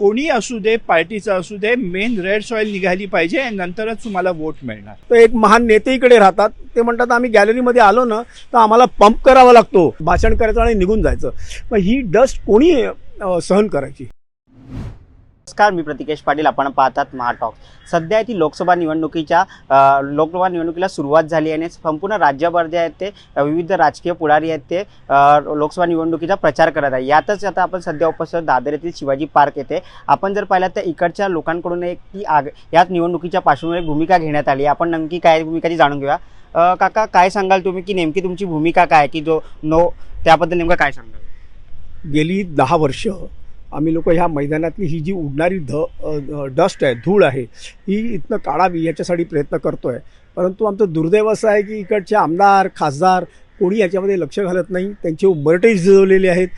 कोणी असू दे पार्टीचं असू दे मेन रेड सॉईल निघाली पाहिजे आणि नंतरच तुम्हाला वोट मिळणार. तर एक महान नेते इकडे राहतात. ते म्हणतात आम्ही गॅलरीमध्ये आलो ना तर आम्हाला पंप करावा लागतो. भाषण करायचं आणि निघून जायचं. मग ही डस्ट कोणी सहन करायची? नमस्कार मी प्रतिकेश पाटील. आपण पाहतात महाटॉक सध्या ती लोकसभा निवडणुकीच्या लोकसभा निवडणुकीला सुरुवात झाली आणि संपूर्ण राज्यभर जे आहेत ते विविध राजकीय पुढारी आहेत ते लोकसभा निवडणुकीचा प्रचार करत आहे यातच आता आपण सध्या उपस्थित दादर येथील शिवाजी पार्क येथे. आपण जर पाहिलं तर इकडच्या लोकांकडून एक ती आग याच निवडणुकीच्या पार्श्वभूमीवर एक भूमिका घेण्यात आली. आपण नक्की काय भूमिका ती जाणून घेऊया. काका काय सांगाल तुम्ही? की नेमकी तुमची भूमिका काय आहे? की जो नो त्याबद्दल नेमकं काय सांगाल? गेली दहा वर्ष आम्ही लोक ह्या मैदानातली ही जी उडणारी ध डस्ट आहे धूळ आहे ही इथनं काढावी याच्यासाठी प्रयत्न करतो आहे परंतु आमचं दुर्दैव असं आहे की इकडचे आमदार खासदार कोणी याच्यामध्ये लक्ष घालत नाही त्यांचे उंबरटे झिजवलेले आहेत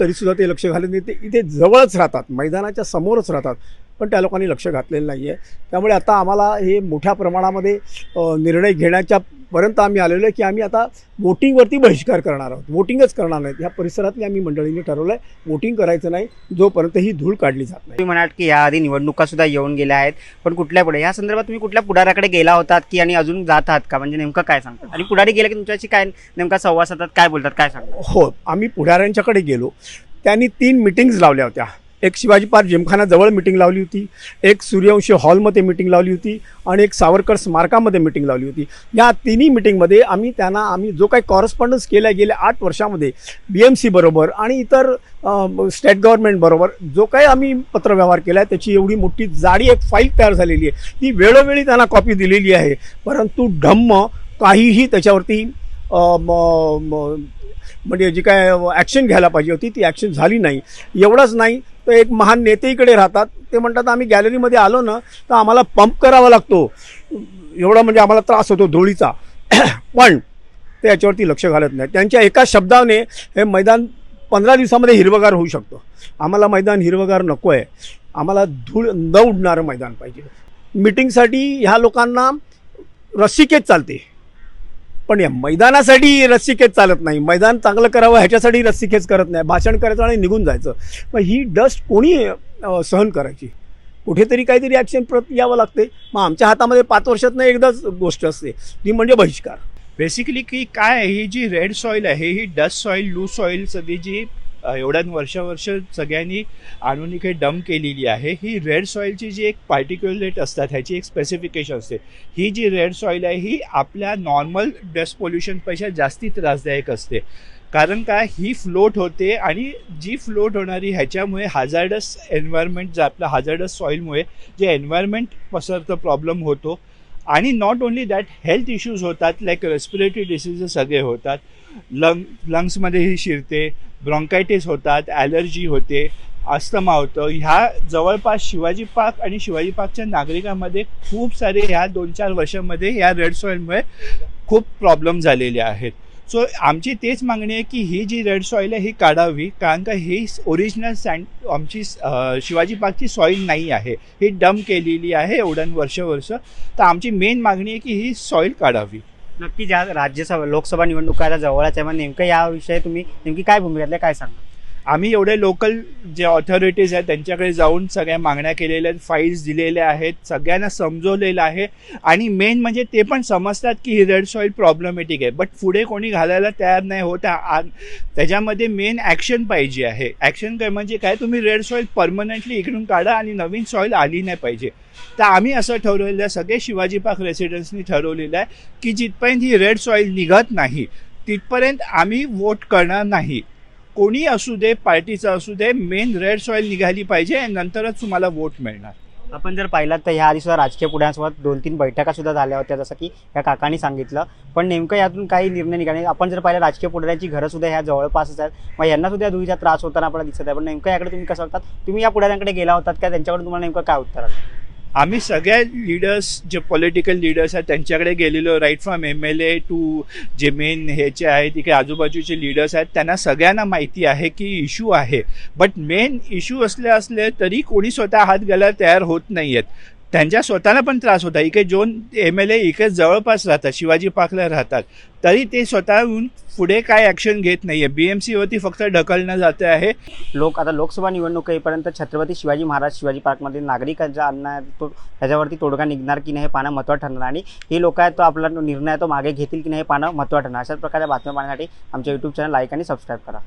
तरीसुद्धा ते लक्ष घालत नाही ते इथे जवळच राहतात मैदानाच्या समोरच राहतात. पण त्या लोकांनी लक्ष घातलेलं नाही आहे त्यामुळे आता आम्हाला हे मोठ्या प्रमाणामध्ये निर्णय घेण्याच्या पर्यंत आम्ही आलेलो आहे की आम्ही आता वोटिंगवरती बहिष्कार करणार आहोत. वोटिंगच करणार नाहीत. ह्या परिसरातली आम्ही मंडळींनी ठरवलं आहे वोटिंग करायचं नाही जोपर्यंत ही धूळ काढली जात नाही. तुम्ही म्हणाल की याआधी निवडणुका सुद्धा येऊन गेल्या आहेत पण कुठल्या पुढे? या संदर्भात तुम्ही कुठल्या पुढाऱ्याकडे गेला होतात की आणि अजून जात आहात का? म्हणजे नेमकं काय सांगतात? आणि पुढारी गेले की तुमच्याशी काय नेमका संवाद साधतात काय बोलतात काय सांगतात? हो आम्ही पुढाऱ्यांच्याकडे गेलो. त्यांनी तीन मिटिंग्ज लावल्या होत्या. एक शिवाजी पार्क जिमखानाजवळ मिटिंग लावली होती. एक सूर्यवंशी हॉलमध्ये मिटिंग लावली होती आणि एक सावरकर स्मारकामध्ये मिटिंग लावली होती. या तिन्ही मिटिंगमध्ये आम्ही त्यांना आम्ही जो काही कॉरस्पॉन्डन्स केला गेल्या आठ वर्षामध्ये बी एम सी बरोबर आणि इतर स्टेट गव्हर्नमेंट जो काही आम्ही पत्रव्यवहार केला आहे त्याची एवढी मोठी जाडी एक फाईल तयार झालेली आहे. ती वेळोवेळी त्यांना कॉपी दिलेली आहे. परंतु ढम्म काहीही त्याच्यावरती म्हणजे जी काय ॲक्शन घ्यायला पाहिजे होती ती ॲक्शन झाली नाही. एवढंच नाही तर एक महान नेते इकडे राहतात. ते म्हणतात आम्ही गॅलरीमध्ये आलो ना तर आम्हाला पंप करावा लागतो. एवढा म्हणजे आम्हाला त्रास होतो धुळीचा. पण ते याच्यावरती लक्ष घालत नाही त्यांच्या एका शब्दाने हे मैदान पंधरा दिवसामध्ये हिरवगार होऊ शकतं. आम्हाला मैदान हिरवगार नको आहे आम्हाला धूळ न उडणारं मैदान पाहिजे. मिटिंगसाठी ह्या लोकांना रस्सिकेच चालते. पण या मैदानासाठी रस्सीखेच चालत नाही. मैदान चांगलं करावं ह्याच्यासाठी रस्सीखेच करत नाही. भाषण करायचं आणि निघून जायचं. मग ही डस्ट कोणी सहन करायची? कुठेतरी काहीतरी ॲक्शन प्रत यावं लागते. मग आमच्या हातामध्ये पाच वर्षातनं एकदाच गोष्ट असते. ती म्हणजे बहिष्कार. बेसिकली की काय आहे, ही जी रेड सॉईल आहे ही डस्ट सॉईल लू सॉईल सगळी जी एवढ्या वर्ष सगळ्यांनी आणून इकडे डम केलेली आहे. ही रेड सॉईलची जी एक पार्टिक्युलेट असतात ह्याची एक स्पेसिफिकेशन असते. ही जी रेड सॉईल आहे ही आपल्या नॉर्मल डस्ट पोल्युशनपेक्षा जास्ती त्रासदायक असते. कारण काय? ही फ्लोट होते आणि जी फ्लोट होणारी ह्याच्यामुळे हाजार्डस एन्व्हायरमेंट जे आपलं हाजार्डस सॉईलमुळे जे एन्व्हायरमेंट पसरतं प्रॉब्लेम होतो. आणि not only that health issues होतात लाईक रेस्पिरेटरी डिसीजेस सगळे होतात. लंग लंग्समध्येही शिरते ब्रॉन्कायटिस होतात ॲलर्जी होते अस्थमा होतं. ह्या जवळपास शिवाजी पार्क आणि शिवाजी पार्कच्या नागरिकांमध्ये खूप सारे ह्या दोन चार वर्षामध्ये ह्या रेड सॉईलमुळे खूप प्रॉब्लेम झालेले आहेत. सो आमची तेच मागणी आहे की ही जी रेड सॉईल आहे ही काढावी कारण का ही ओरिजिनल सँड आमची शिवाजी पार्कची सॉईल नाही आहे. ही डम केलेली आहे एवढ्या वर्ष वर्ष तर आमची मेन मागणी आहे की ही सॉईल काढावी. नक्की ज्या राज्यसभा लोकसभा निवडणुका आता जवळच आहे मग नेमकं याविषयी तुम्ही नेमकी काय भूमिका काय सांगा आम्ही एवढे लोकल जे ऑथॉरिटीज आहेत त्यांच्याकडे जाऊन सगळ्या मागण्या केलेल्या आहेत फाईल्स दिलेल्या आहेत सगळ्यांना समजवलेलं आहे. आणि मेन म्हणजे ते पण समजतात की ही रेड सॉईल प्रॉब्लेमॅटिक आहे. बट पुढे कोणी घालायला तयार नाही होत आ- त्याच्यामध्ये मेन ॲक्शन पाहिजे आहे. ॲक्शन काय म्हणजे काय? तुम्ही रेड सॉईल परमनंटली इकडून काढा आणि नवीन सॉईल आली नाही पाहिजे. तर आम्ही असं ठरवलेलं आहे सगळे शिवाजी पार्क रेसिडेन्सनी ठरवलेलं आहे की जिथपर्यंत ही रेड सॉईल निघत नाही तिथपर्यंत आम्ही वोट करणार नाही. कोणी असू दे पार्टीचं असू दे मेन रेड सॉईल निघाली पाहिजे नंतरच तुम्हाला वोट मिळणार. आपण जर पाहिलं तर ह्या आधी सुद्धा राजकीय पुढ्यांसोबत दोन तीन बैठका सुद्धा झाल्या होत्या जसं की या काकांनी सांगितलं. पण नेमकं यातून काही निर्णय निघाले आपण जर पाहिलं राजकीय पुढाऱ्यांची घरं सुद्धा ह्या जवळपासच आहेत. मग यांना सुद्धा धुळीचा त्रास होताना आपल्याला दिसत आहे. पण नेमकं याकडे तुम्ही कसं बघतात? तुम्ही या पुढाऱ्यांकडे गेला होतात का? त्यांच्याकडे तुम्हाला नेमकं काय उत्तर आलं? आम्ही सगळ्या लिडर्स जे पॉलिटिकल लिडर्स आहेत त्यांच्याकडे गेलेलो right from M L A to जे मेन ह्याचे आहेत इकडे आजूबाजूचे लिडर्स आहेत त्यांना सगळ्यांना माहिती आहे की इश्यू आहे. बट मेन इश्यू असले असले तरी कोणी स्वतः हात घालायला तयार होत नाही आहेत त्यांच्या स्वतःला पण त्रास होता. इकडे दोन एम एल ए इकडे जवळपास राहतात शिवाजी पार्कला राहतात. तरी ते स्वतःहून पुढे काय ॲक्शन घेत नाही आहे बी एम सीवरती फक्त ढकलणं जातं आहे. लोक आता लोकसभा निवडणूक येईपर्यंत छत्रपती शिवाजी महाराज शिवाजी पार्कमध्ये नागरिकांचा अन्याय तो ह्याच्यावरती तोडगा निघणार की नाही हे पाहणं महत्त्वाचं ठरणार. आणि हे लोक आहेत तो आपला निर्णय आहे तो मागे घेतील की नाही हे पाहणं महत्त्वाचं ठरणार. अशाच प्रकारच्या बातम्या पाहण्यासाठी आमच्या यूट्यूब चॅनल लाईक आणि सबस्क्राईब करा.